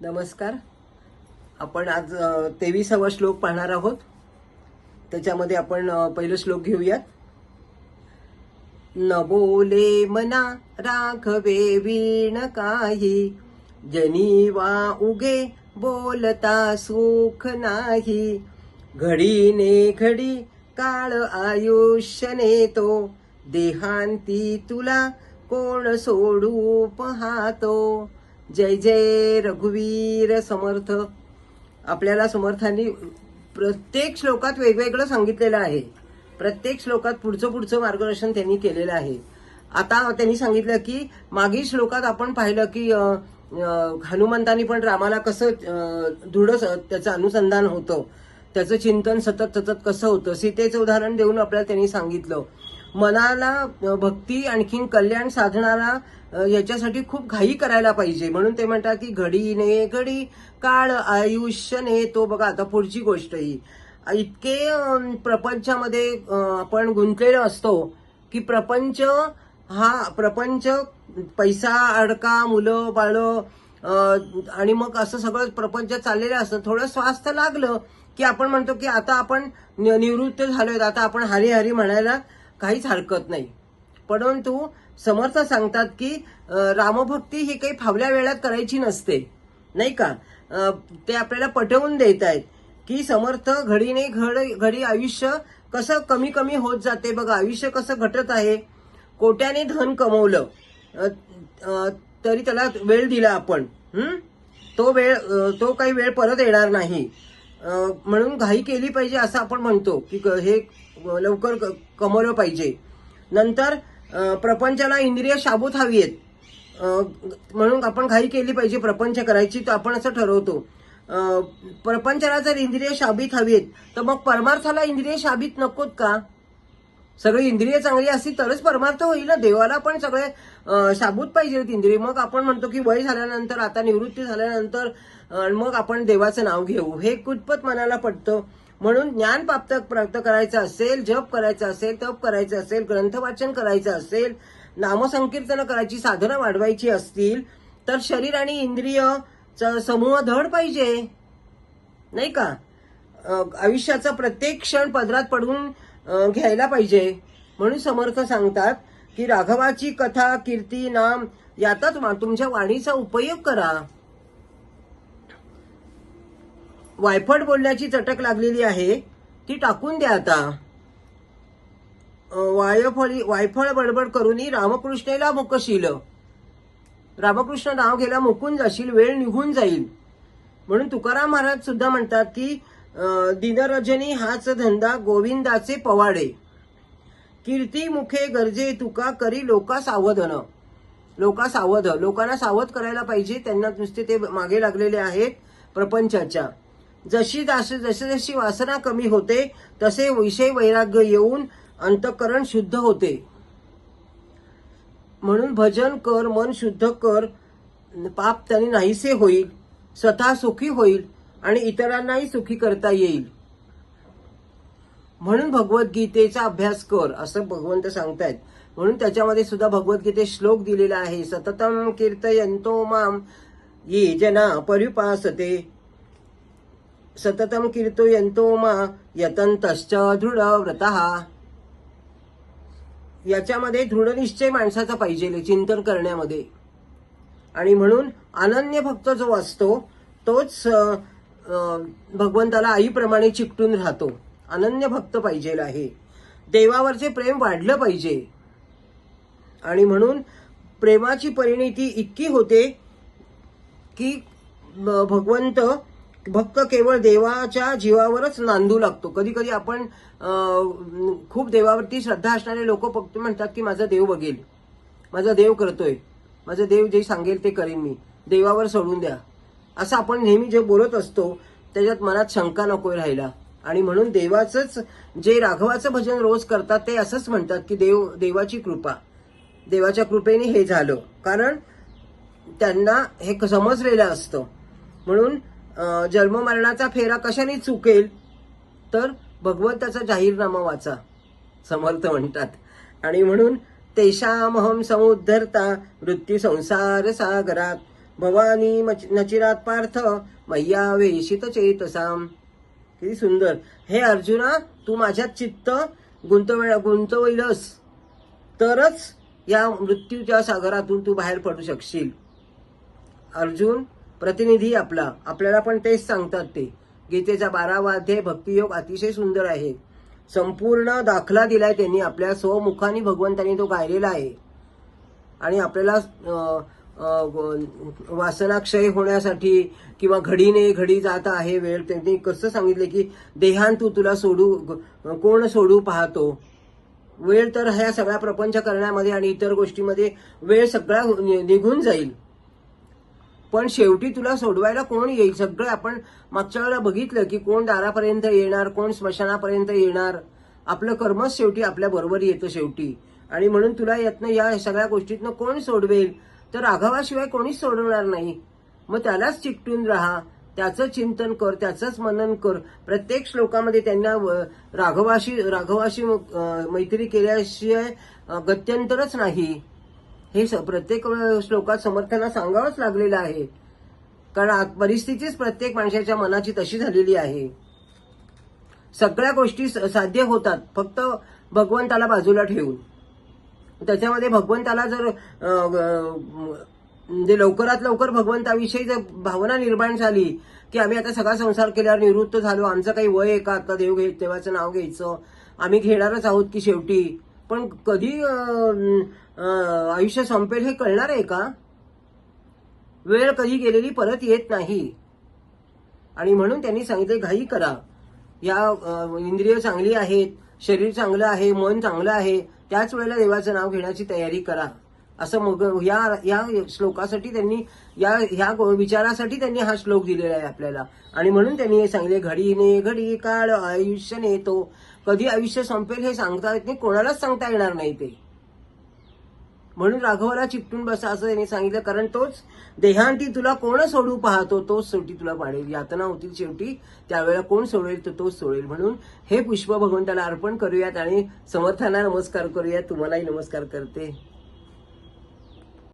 नमस्कार. आपण आज तेविसावा श्लोक पाहणार आहोत. त्याच्यामध्ये आपण पहिलं श्लोक घेऊयात. न बोले मना राघवे वीण काही जनी वा उगे बोलता सुख नाही. घडीने घडी काळ आयुष्य नेतो देहांती तुला कोण सोडू पाहतो. जय जय रघुवीर समर्थ. आपल्याला समर्थांनी प्रत्येक श्लोकात वेगवेगळं सांगितलेलं आहे. प्रत्येक श्लोकात पुढचं पुढचं मार्गदर्शन त्यांनी केलेलं आहे. आता त्यांनी सांगितलं की मागील श्लोकात आपण पाहिलं की हनुमंतांनी हनुमंतानी पण रामाला कसं दृढ त्याचं अनुसंधान होतं. त्याचं चिंतन सतत सतत कसं होतं? सीतेचं उदाहरण देऊन आपल्याला त्यांनी सांगितलं. मनाला भक्ती आणखीन कल्याण साधणारा याच्यासाठी खूप घाई करायला पाहिजे. म्हणून ते म्हणतात की घडीने घडी काळ आयुष्यने तो बघा. आता पुढची गोष्ट ही. इतके प्रपंचामध्ये आपण गुंतलेलो असतो की प्रपंच हा प्रपंच पैसा अडका मुलं बाळं आणि मग असं सगळं प्रपंच चाललेलं असतं. थोडं स्वास्थ्य लागलं की आपण म्हणतो की आता आपण नि- निवृत्त झालोय. आता आपण हरी हरी म्हणायला काहीच हरकत नाही. परंतु समर्थ सांगतात की रामभक्ती ही काही फावल्या वेळात करायची नसते. नाही का? ते आपल्याला पटवून देत आहेत की समर्थ घडीने घड घडी आयुष्य कसं कमी कमी होत जाते. बघा आयुष्य कसं घटत आहे? कोट्याने धन कमवलं. तरी त्याला वेळ दिला आपण. तो वेळ तो काही वेळ परत येणार नाही. म्हणून घाई केली पाहिजे असं आपण म्हणतो की क- हे लवकर क- कमवलं पाहिजे. नंतर प्रपंचाला इंद्रिय शाबूत हवी आहेत म्हणून आपण घाई केली पाहिजे प्रपंच करायची तर आपण असं ठरवतो. प्रपंचाला जर इंद्रिय शाबीत हवीत तर मग परमार्थाला इंद्रिय शाबीत नकोत का? सगळी इंद्रिय चांगली असतील तरच परमार्थ होईल ना. देवाला पण सगळे साबूत पाहिजे पाहिजेत इंद्रिय. मग आपण म्हणतो की वय झाल्यानंतर आता निवृत्ती झाल्यानंतर मग आपण देवाचं नाव घेऊ. हे कुटपत मनाला पडतं. म्हणून ज्ञान प्राप्त प्राप्त करायचं असेल जप करायचं असेल तप करायचं असेल ग्रंथ वाचन करायचं असेल नामसंकीर्तन करायची साधनं वाढवायची असतील तर शरीर आणि इंद्रिय समूह धड पाहिजे. नाही का? आयुष्याचा प्रत्येक क्षण पदरात पडून घ्यायला पाहिजे. म्हणून समर्थ सांगतात की राघवाची कथा कीर्ती नाम यातच तुमच्या वाणीचा उपयोग करा. वायफट बोलण्याची चटक लागलेली आहे ती टाकून द्या आता. वायफळी वायफळ बडबड करूनही रामकृष्णेला मुकशील. रामकृष्ण नाव घ्यायला मुकून जाशील वेळ निघून जाईल. म्हणून तुकाराम महाराज सुद्धा म्हणतात की दिनरजनी हाच धंदा गोविंदाचे पवाडे. कीर्ती मुखे गरजे तुका करी लोका सावधन. लोका सावध. लोकांना सावध करायला पाहिजे त्यांना नुसते ते मागे लागलेले आहेत प्रपंचाच्या. जशी जशी जशी जशी वासना कमी होते तसे विषय वैराग्य येऊन अंतकरण शुद्ध होते. म्हणून भजन कर मन शुद्ध कर पाप त्याने नाहीसे होईल स्वतः सुखी होईल आणि इतरांनाही सुखी करता येईल. म्हणून भगवद्गीतेचा अभ्यास कर असं भगवंत सांगतायत. म्हणून त्याच्यामध्ये सुद्धा भगवद्गीते श्लोक दिलेला आहे सततम कीर्तयंतो माम ये जना परिपासते. सततम कीर्तयंतो मा यतंतश्च दृढ व्रत याच्यामध्ये दृढनिश्चय माणसाचा पाहिजे चिंतन करण्यामध्ये. आणि म्हणून अनन्य भक्त जो असतो तोच भगवंताला आईप्रमाणे चिकटून राहतो. अनन्य भक्त पाहिजे आहे. देवावरचे प्रेम वाढलं पाहिजे. आणि म्हणून प्रेमाची परिणिती इतकी होते की भगवंत भक्त केवळ देवाच्या जीवावरच नांदू लागतो. कधी कधी आपण खूप देवावरती श्रद्धा असणारे लोक फक्त म्हणतात की माझा देव बघेल. माझा देव करतोय. माझा देव जे सांगेल ते करेन मी. देवावर सोडून द्या. असं आपण नेहमी जे बोलत असतो त्याच्यात मनात शंका नकोय राहिला आणि म्हणून देवाचंच जे राघवाचं भजन रोज करतात ते असंच म्हणतात की देव देवाची कृपा. देवाच्या कृपेने हे झालं. कारण त्यांना हे क- समजलेलं असतं. म्हणून जन्ममरणाचा फेरा कशाने चुकेल तर भगवंताचा जाहीरनामा वाचा. समर्थ म्हणतात. आणि म्हणून तेषामहम समुद्धरता मृत्यू संसार सागरात. भवानी मच- नचिरात पार्थ मैया वेशित चेतसाम. किती सुंदर. हे अर्जुना तू माझ्यात चित्त गुंतव गुंतवलस. तरच या मृत्यूच्या सागरातून तू बाहेर पडू शकशील. अर्जुन प्रतिनिधी आपला. आपल्याला पण तेच सांगतात ते. गीतेचा बारावा अध्याय भक्तियोग अतिशय सुंदर आहे. संपूर्ण दाखला दिलाय त्यांनी आपल्या स्वमुखाने भगवंतांनी तो गायलेला आहे. आणि आपल्याला वासनाक्षय होण्यासाठी किंवा घडीने घडी जात आहे वेळ त्यांनी कसं सांगितलं की देहांतू तुला सोडू कोण सोडू पाहतो? वेळ तर ह्या सगळ्या प्रपंच करण्यामध्ये आणि इतर गोष्टीमध्ये वेळ सगळा नि- निघून जाईल. पण शेवटी तुला सोडवायला कोण येईल? सगळं आपण मागच्या वेळेला बघितलं की कोण दारापर्यंत येणार कोण स्मशानापर्यंत येणार. आपलं कर्मच शेवटी आपल्या बरोबर येतं शेवटी. आणि म्हणून तुला यातनं या सगळ्या गोष्टीतनं कोण सोडवेल? तर राघवाशिवाय कोणीच सोडवणार नाही. मग त्यालाच चिकटून राहा. त्याचं चिंतन कर त्याचंच मनन कर. प्रत्येक श्लोकामध्ये त्यांना व- राघवाशी राघवाशी मैत्री केल्याशिवाय गत्यंतरच नाही. हे स- प्रत्येक श्लोकात समर्थांना सांगावंच लागलेलं आहे. कारण परिस्थितीच प्रत्येक माणसाच्या मनाची तशी झालेली आहे. सगळ्या गोष्टी स- साध्य होतात. फक्त भगवंताला बाजूला ठेवून. त्याच्यामध्ये भगवंताला जर म्हणजे लवकरात लवकर भगवंताविषयी जर भावना निर्माण झाली की आम्ही आता सगळा संसार केल्यावर निवृत्त झालो आमचं काही वय आहे का? आता देव घे देवाचं नाव घ्यायचं. आम्ही घेणारच आहोत की शेवटी. पण कधी आयुष्य संपेल हे कळणार आहे का? वेळ कधी गेलेली परत येत नाही. आणि म्हणून त्यांनी सांगितले घाई करा. या इंद्रिय चांगली आहेत शरीर चांगलं आहे मन चांगलं आहे. त्याच वेळेला देवाचं नाव घेण्याची तयारी करा. असं मग या या श्लोकासाठी त्यांनी या ह्या गो- विचारासाठी त्यांनी हा श्लोक दिलेला आहे आपल्याला. आणि म्हणून त्यांनी हे सांगितले घडीने घडी काळ आयुष्य नेतो. कधी आयुष्य संपेल हे सांगता येत नाही कोणालाच सांगता येणार नाही ते. म्हणून राघवाला चिकटून बसा असं त्यांनी सांगितलं. कारण तोच देहांती तुला कोण सोडू पाहतो? तोच शेवटी तुला पाडेल. यातना होतील शेवटी. त्यावेळेला कोण सोडेल? तर तोच सोडेल. म्हणून हे पुष्प भगवंताला अर्पण करूयात आणि समर्थांना नमस्कार करूयात. तुम्हालाही नमस्कार करते.